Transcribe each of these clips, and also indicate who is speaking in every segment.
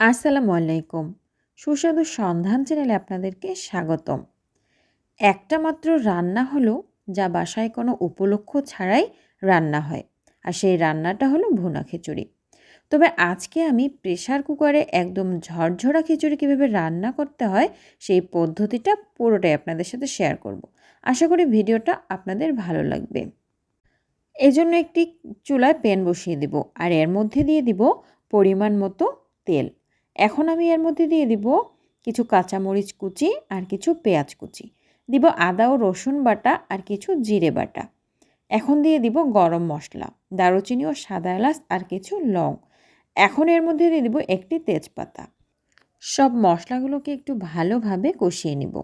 Speaker 1: আসসালামু আলাইকুম। সুস্বাদু সন্ধান চ্যানেলে আপনাদেরকে স্বাগতম। একটা মাত্র রান্না হলো, যা বাসায় কোনো উপলক্ষ ছাড়াই রান্না হয়, আর সেই রান্নাটা হলো ভুনা খিচুড়ি। তবে আজকে আমি প্রেশার কুকারে একদম ঝরঝরা খিচুড়ি কীভাবে রান্না করতে হয়, সেই পদ্ধতিটা পুরোটাই আপনাদের সাথে শেয়ার করব। আশা করি ভিডিওটা আপনাদের ভালো লাগবে। এজন্য একটি চুলায় প্যান বসিয়ে দিব, আর এর মধ্যে দিয়ে দিব পরিমাণ মতো তেল। এখন আমি এর মধ্যে দিয়ে দিব কিছু কাঁচামরিচ কুচি আর কিছু পেঁয়াজ কুচি। দিব আদা ও রসুন বাটা আর কিছু জিরে বাটা। এখন দিয়ে দিব গরম মশলা, দারুচিনি ও সাদা এলাচ আর কিছু লং। এখন এর মধ্যে দিয়ে দিব একটি তেজপাতা। সব মশলাগুলোকে একটু ভালোভাবে কষিয়ে নিব।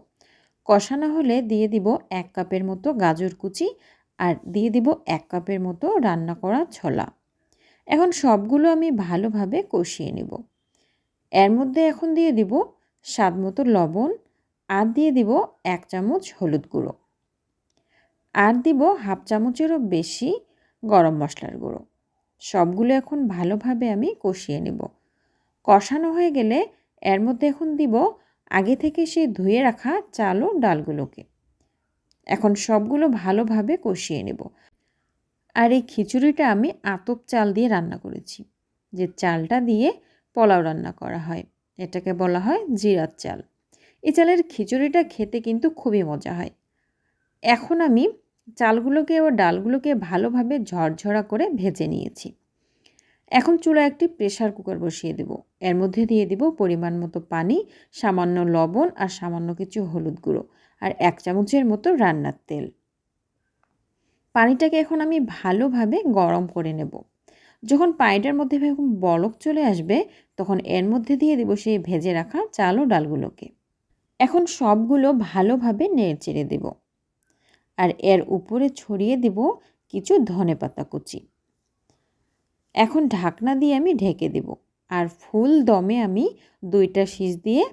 Speaker 1: কষানো হলে দিয়ে দিব এক কাপের মতো গাজর কুচি আর দিয়ে দিব এক কাপের মতো রান্না করা ছোলা। এখন সবগুলো আমি ভালোভাবে কষিয়ে নিব। এর মধ্যে এখন দিয়ে দিব স্বাদ মতো লবণ আর দিয়ে দিব এক চামচ হলুদ গুঁড়ো। আর দিব হাফ চামচেরও বেশি গরম মশলার গুঁড়ো। সবগুলো এখন ভালোভাবে আমি কষিয়ে নেব। কষানো হয়ে গেলে এর মধ্যে এখন দিব আগে থেকে সে ধুয়ে রাখা চাল ও ডালগুলোকে। এখন সবগুলো ভালোভাবে কষিয়ে নেব। আর এই খিচুড়িটা আমি আতপ চাল দিয়ে রান্না করেছি। যে চালটা দিয়ে পোলাও রান্না করা হয়। এটাকে বলা হয় জিরার চাল। এই চালের খিচুড়িটা খেতে কিন্তু খুবই মজা হয়। এখন আমি চালগুলোকে ও ডালগুলোকে ভালোভাবে ঝরঝরা করে ভেজে নিয়েছি। এখন চুলা একটি প্রেশার কুকার বসিয়ে দেব। এর মধ্যে দিয়ে দিব পরিমাণ মতো পানি, সামান্য লবণ আর সামান্য কিছু হলুদ গুঁড়ো আর এক চামচের মতো রান্নার তেল। পানিটাকে এখন আমি ভালোভাবে গরম করে নেব। যখন পানিটার মধ্যে এরকম বলক চলে আসবে, তখন এর মধ্যে দিয়ে দেবো সেই ভেজে রাখা চাল ও ডালগুলোকে। এখন সবগুলো ভালোভাবে নেড়ে চেড়ে দেব। আর এর উপরে ছড়িয়ে দেব কিছু ধনে পাতা কুচি। এখন ঢাকনা দিয়ে আমি ঢেকে দেব। আর ফুল দমে আমি দুইটা শীষ দিয়ে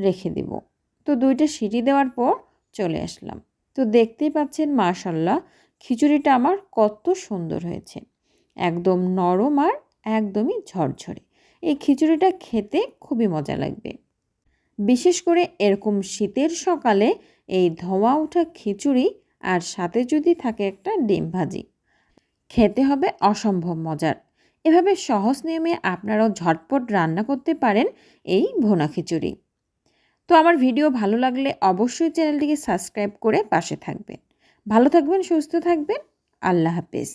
Speaker 1: রেখে দেব। তো দুইটা সিটি দেওয়ার পর চলে আসলাম। তো দেখতেই পাচ্ছেন, মাশাল্লাহ, খিচুড়িটা আমার কত সুন্দর হয়েছে। একদম নরম আর একদমই ঝরঝরে। এই খিচুড়িটা খেতে খুবই মজা লাগবে। বিশেষ করে এরকম শীতের সকালে এই ধোঁয়া ওঠা খিচুড়ি আর সাথে যদি থাকে একটা ডিম ভাজি, খেতে হবে অসম্ভব মজার। এভাবে সহজ নিয়মে আপনারাও ঝটপট রান্না করতে পারেন এই ভোনা খিচুড়ি। তো আমার ভিডিও ভালো লাগলে অবশ্যই চ্যানেলটিকে সাবস্ক্রাইব করে পাশে থাকবেন। ভালো থাকবেন, সুস্থ থাকবেন, আল্লাহ হাফেজ।